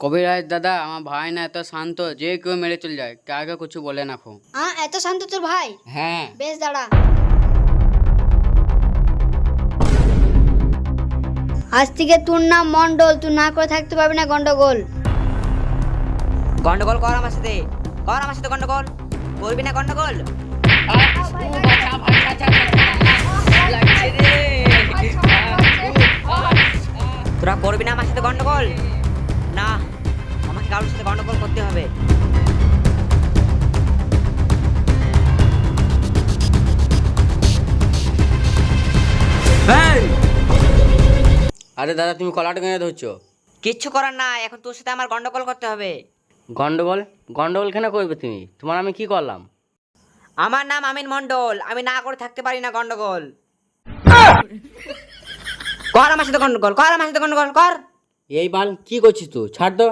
কবিরাজ দাদা আমার ভাই না এত শান্ত যে কেউ মেরে চলে যায় কাকে কিছু বলে না খো আ এত শান্ত তোর ভাই? হ্যাঁ। বেশ দাঁড়া। আজ থেকে তোর নাম মন্ডল তুই না করে থাকতে পারবি না গন্ডগোল। গন্ডগোল কর আমার সাথে। কর আমার সাথে গন্ডগোল। করবি না গন্ডগোল? তোরা করবি না আমার সাথে গন্ডগোল? কারোর সাথে গন্ডগোল করতে হবে। আরে দাদা তুমি কলাটা কেন ধরছো। কিচ্ছু করার না এখন তোর সাথে আমার গন্ডগোল করতে হবে। গন্ডগোল গন্ডগোল কেন করবে তুমি? তোমার আমি কি করলাম? আমার নাম আমিন মন্ডল আমি না করে থাকতে পারি না গন্ডগোল কর আমার সাথে গন্ডগোল কর আমার সাথে গন্ডগোল কর। এই বাল কি করছিস তুই? ছাড় তো।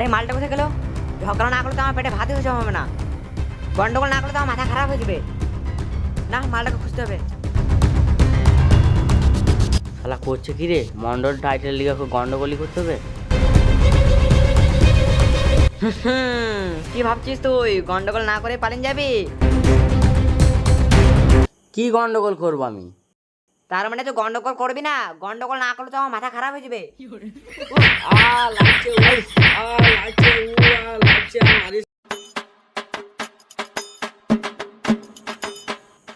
আরে মালটা কোথায় গেল? ঝগড়া না করলে তো আমার পেটে ভাতই হয়ে হবে না। গন্ডগোল না করলে তো আমার মাথা খারাপ হয়ে যাবে। না মালটাকে খুঁজতে হবে। শালা করছে কি রে? মন্ডল টাইটেল ওকে গন্ডগোলই করতে হবে? কি ভাবছিস তুই? গন্ডগোল না করে পালিয়ে যাবি? কি গন্ডগোল করব আমি? তার মানে তুই গন্ডগোল করবি না। গন্ডগোল না করলে তো আমার মাথা খারাপ হয়ে যাবে।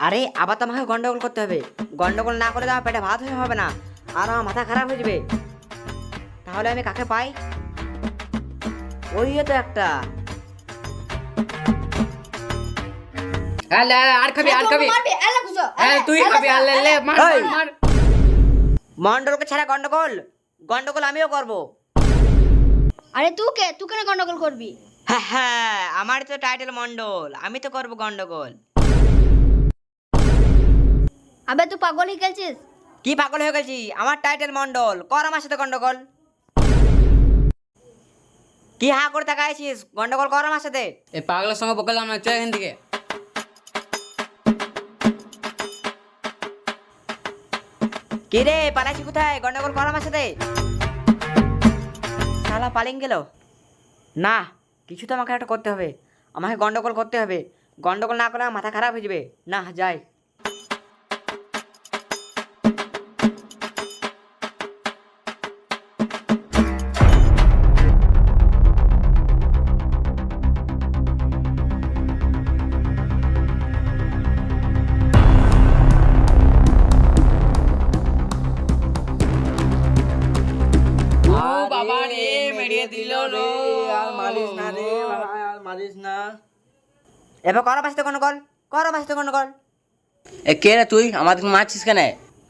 আরে আবার তো আমাকে গন্ডগোল করতে হবে। গন্ডগোল না করে তো আমার পেটে ভাত হয়ে হবে না। আর আমার মাথা খারাপ হয়ে যাবে। তাহলে আমি কাকে পাই? ওই তো একটা। আর খাবি আর খাবি। তুই খাবি আর মার মার মন্ডলকে ছাড়া গন্ডগোল? গন্ডগোল আমিও করব। আরে তুই কে? তুই কেন গন্ডগোল করবি? হ্যাঁ হ্যাঁ আমার তো টাইটেল মন্ডল আমি তো করব গন্ডগোল। আবে তুই পাগল হয়ে গেছিস? কি পাগল হয়ে গেছি? আমার টাইটেল মন্ডল কর আমার সাথে গন্ডগোল। কি হা করে তাকাইছিস? গন্ডগোল কর আমার সাথে। এই পাগলের সঙ্গে বকালাম না চল এখান থেকে। কি রে পালাইছি কোথায়? গন্ডগোল কর আমার সাথে। শালা পালিং গেল? না, কিছু তো আমাকে একটা করতে হবে। আমাকে গন্ডগোল করতে হবে। গন্ডগোল না করে মাথা খারাপ হয়ে যাবে। না, যাই। দিল লো আর মারিস না রে ভাই, আর মারিস না। এবার কর আমার সাথে গন্ডগোল কর আমার সাথে গন্ডগোল। এ কে রে তুই? আমাদের মারছিস কেন?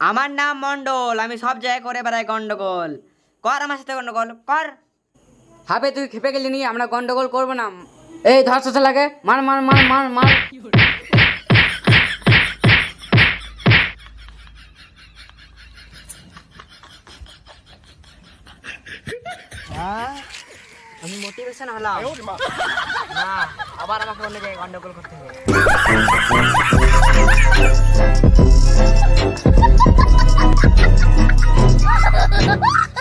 আমার নাম মন্ডল আমি সব জায়গায় করে বেড়াই গন্ডগোল। কর আমার সাথে গন্ডগোল কর। হবে তুই খেপে গেলি নি আমরা গন্ডগোল করব না। এই ধর লাগে মার মার মার মার মার। আমি মোটিভেশন হলাম। না আবার আমাকে অন্য জায়গায় গন্ডগোল করতে হবে।